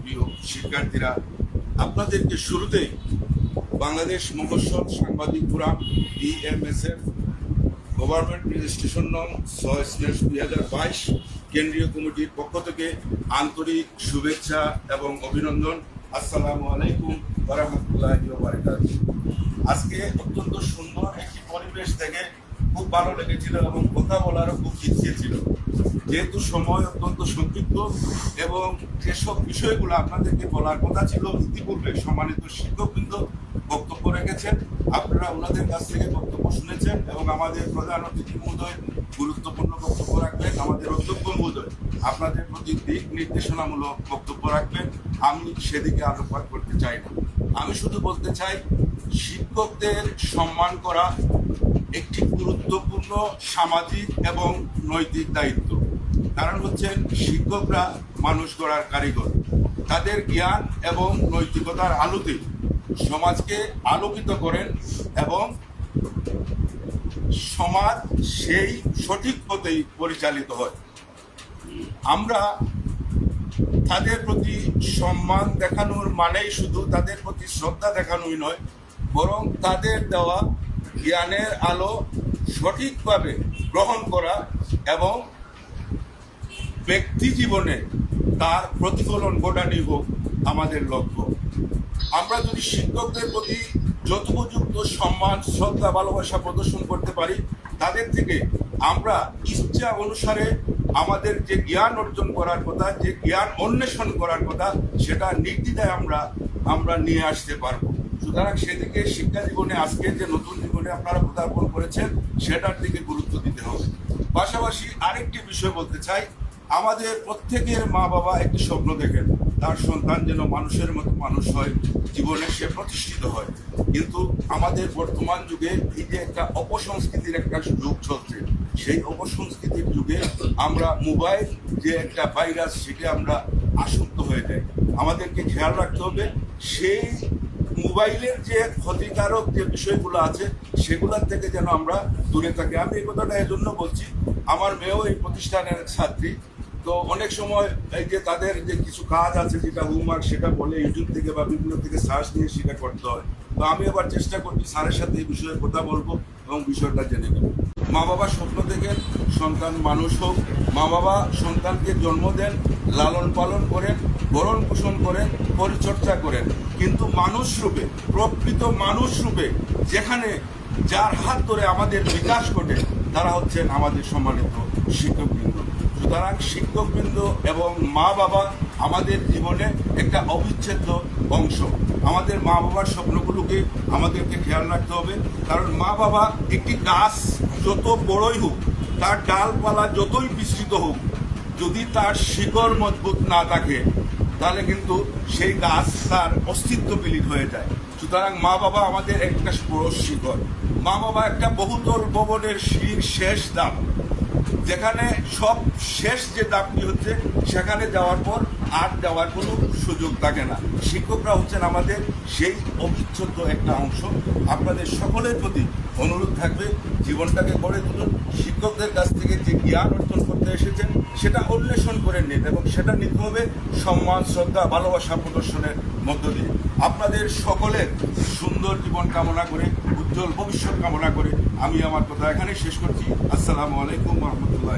প্রিয় শিক্ষার্থীরা, আপনাদেরকে শুরুতেই বাংলাদেশ মফস্বল সাংবাদিক ফোরাম বিএমএসএফ গভর্নমেন্ট রেজিস্ট্রেশন নং ছয় স্ল্যাশ দুই হাজার বাইশ কেন্দ্রীয় কমিটির পক্ষ থেকে আন্তরিক শুভেচ্ছা এবং অভিনন্দন। আসসালামু আলাইকুম রহমতুল্লাহ আজকে অত্যন্ত সুন্দর একটি পরিবেশ থেকে খুব ভালো লেগেছিল এবং কথা বলারও খুব ইচ্ছে ছিল। যেহেতু সময় অত্যন্ত সংক্ষিপ্ত এবং যেসব বিষয়গুলো আপনাদেরকে বলার কথা ছিল, ইতিপূর্বে সম্মানিত শিক্ষকবৃন্দ বক্তব্য রেখেছেন। আপনারা ওনাদের কাছ থেকে বক্তব্য শুনেছেন এবং আমাদের প্রধান অতিথি মহোদয় গুরুত্বপূর্ণ বক্তব্য রাখবেন, আমাদের অধ্যক্ষ মহোদয় আপনাদের প্রতি দিক নির্দেশনামূলক বক্তব্য রাখবেন। আমি সেদিকে আলোকপাত করতে চাই না। আমি শুধু বলতে চাই, শিক্ষকদের সম্মান করা একটি গুরুত্বপূর্ণ সামাজিক এবং নৈতিক দায়িত্ব। কারণ হচ্ছেন শিক্ষকরা মানুষ গড়ার কারিগর। তাদের জ্ঞান এবং নৈতিকতার আলোতে সমাজকে আলোকিত করেন এবং সমাজ সেই সঠিক পথেই পরিচালিত হয়। আমরা তাদের প্রতি সম্মান দেখানোর মানেই শুধু তাদের প্রতি শ্রদ্ধা দেখানোই নয়, বরং তাদের দেওয়া জ্ঞানের আলো সঠিকভাবে গ্রহণ করা এবং ব্যক্তি জীবনে তার প্রতিফলন ঘটানি হোক আমাদের লক্ষ্য। আমরা যদি শিক্ষকদের প্রতি যথোপযুক্ত সম্মান, শ্রদ্ধা, ভালোবাসা প্রদর্শন করতে পারি, তাদের থেকে আমরা ইচ্ছা অনুসারে আমাদের যে জ্ঞান অর্জন করার কথা, যে জ্ঞান অন্বেষণ করার কথা, সেটা নির্দ্বিধায় আমরা আমরা নিয়ে আসতে পারব। সুতরাং সেদিকে শিক্ষা জীবনে আজকে যে নতুন জীবনে আপনারা পদার্পণ করেছেন, সেটার দিকে গুরুত্ব দিতে হবে। পাশাপাশি আরেকটি বিষয় বলতে চাই আমাদের প্রত্যেকের মা বাবা একটি স্বপ্ন দেখেন, তার সন্তান যেন মানুষের মতো মানুষ হয়, জীবনে সে প্রতিষ্ঠিত হয়। কিন্তু আমাদের বর্তমান যুগে এই যে একটা অপসংস্কৃতির একটা যুগ চলছে, সেই অপসংস্কৃতির যুগে আমরা মোবাইল যে একটা ভাইরাস, সেটা আমরা আসক্ত হয়ে যাই। আমাদেরকে খেয়াল রাখতে হবে, সেই মোবাইলের যে ক্ষতিকারক যে বিষয়গুলো আছে, সেগুলোর থেকে যেন আমরা দূরে থাকি। আমি এই কথাটা এই জন্য বলছি, আমার মেয়েও এই প্রতিষ্ঠানের ছাত্রী তো অনেক সময় এই যে তাদের যে কিছু কাজ আছে, যেটা হোমওয়ার্ক সেটা বলে ইউটিউব থেকে বা বিভিন্ন থেকে সার্চ নিয়ে সেটা করতে হয়। তো আমি আবার চেষ্টা করছি স্যারের সাথে এই বিষয়ে কথা বলব এবং বিষয়টা জেনে নেব। মা বাবা স্বপ্ন দেখেন, সন্তান মানুষ হোক। মা বাবা সন্তানকে জন্ম দেন, লালন পালন করেন, ভরণ পোষণ করেন, পরিচর্যা করেন। কিন্তু মানুষ রূপে, প্রকৃত মানুষ রূপে, যেখানে যার হাত ধরে আমাদের বিকাশ ঘটে, তারা হচ্ছেন আমাদের সম্মানিত শিক্ষকবৃন্দ। সুতরাং শিক্ষকবৃন্দ এবং মা বাবা আমাদের জীবনে একটা অবিচ্ছেদ্য অংশ। আমাদের মা বাবার স্বপ্নগুলোকে আমাদেরকে খেয়াল রাখতে হবে। কারণ মা বাবা একটি গাছ যত বড়ই হোক, তার ডালপালা যতই বিস্তৃত হোক, যদি তার শিকড় মজবুত না থাকে, তাহলে কিন্তু সেই গাছ তার অস্তিত্ব বিলীন হয়ে যায়। সুতরাং মা বাবা আমাদের একটা বড় শিকড়। মা বাবা একটা বহুতল ভবনের সিঁড়ির শেষ দাম যেখানে সব শেষ যে দামটি হচ্ছে সেখানে যাওয়ার পর আর দেওয়ার কোনো সুযোগ থাকে না। শিক্ষকরা হচ্ছেন আমাদের সেই অবিচ্ছেদ্য একটা অংশ। আপনাদের সকলের প্রতি অনুরোধ থাকবে, জীবনটাকে গড়ে তুলুন। শিক্ষকদের কাছ থেকে যে জ্ঞান অর্জন করতে এসেছেন, সেটা অন্বেষণ করে নিন এবং সেটা নিতে হবে সম্মান, শ্রদ্ধা, ভালোবাসা প্রদর্শনের মধ্য দিয়ে। আপনাদের সকলের সুন্দর জীবন কামনা করে, উজ্জ্বল ভবিষ্যৎ কামনা করে আমি আমার কথা এখানে শেষ করছি। আসসালামু আলাইকুম রহমতুল্লাহ